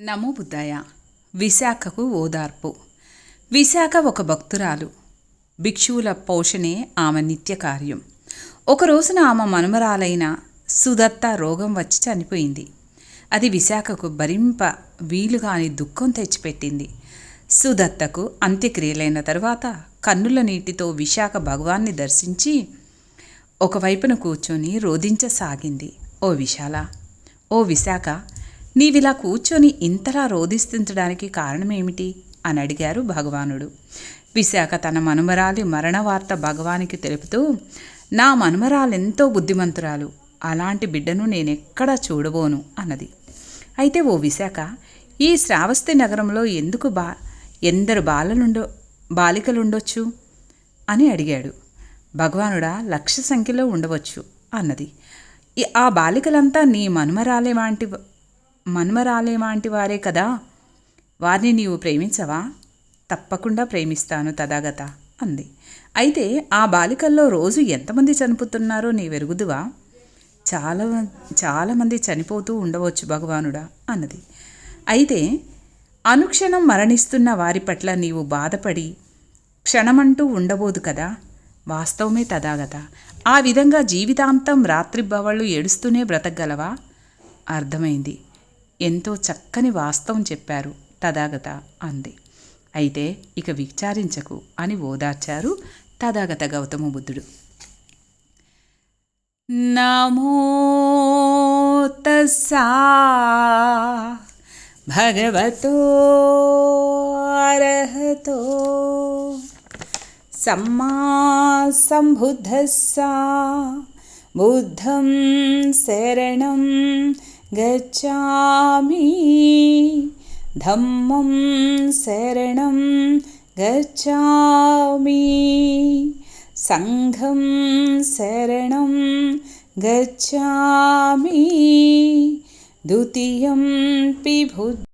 నమో బుద్ధాయ. విశాఖకు ఓదార్పు. విశాఖ ఒక భక్తురాలు. భిక్షువుల పోషణే ఆమె నిత్య కార్యం. ఒక రోజున ఆమె మనుమరాలైన సుదత్త రోగం వచ్చి చనిపోయింది. అది విశాఖకు భరింప వీలుగాని దుఃఖం తెచ్చిపెట్టింది. సుదత్తకు అంత్యక్రియలైన తరువాత కన్నుల నీటితో విశాఖ భగవాన్ని దర్శించి ఒకవైపున కూర్చొని రోధించసాగింది. ఓ విశాల. ఓ విశాఖ నీవిలా కూర్చొని ఇంతలా రోదిస్తుంచడానికి కారణమేమిటి? అని అడిగారు భగవానుడు. విశాఖ తన మనుమరాలి మరణ వార్త భగవానికి తెలుపుతూ నా మనుమరాలెంతో బుద్ధిమంతురాలు. అలాంటి బిడ్డను నేనెక్కడా చూడబోను అన్నది. అయితే ఓ విశాఖ ఈ శ్రావస్తి నగరంలో ఎందుకు బా ఎందరు బాలలుండో బాలికలుండొచ్చు? అని అడిగాడు. భగవానుడా లక్ష సంఖ్యలో ఉండవచ్చు అన్నది. ఆ బాలికలంతా నీ మన్మరాలే వంటి మన్మరాలేమాంటి వారే కదా. వారిని నీవు ప్రేమించవా? తప్పకుండా ప్రేమిస్తాను తదాగత అంది. అయితే ఆ బాలికల్లో రోజు ఎంతమంది చనిపోతున్నారో నీ వెరుగుదువా? చాలా చాలామంది చనిపోతూ ఉండవచ్చు భగవానుడా అన్నది. అయితే అనుక్షణం మరణిస్తున్న వారి పట్ల నీవు బాధపడి క్షణమంటూ ఉండబోదు కదా. వాస్తవమే తదాగత. ఆ విధంగా జీవితాంతం రాత్రి బవళ్ళు ఏడుస్తూనే బ్రతకగలవా? అర్థమైంది. ఎంతో చక్కని వాస్తవం చెప్పారు. తదాగత అంది. అయితే ఇక విచారించకు అని ఓదార్చారు తదాగత గౌతమ బుద్ధుడు. నమో తస్సా భగవతో అర్హతో సమ్మా సంబుద్ధస్సా బుద్ధం శరణం गच्छामि। धम्मं शरणं गच्छामि। सङ्घं शरणं गच्छामि। द्वितीयं पिभु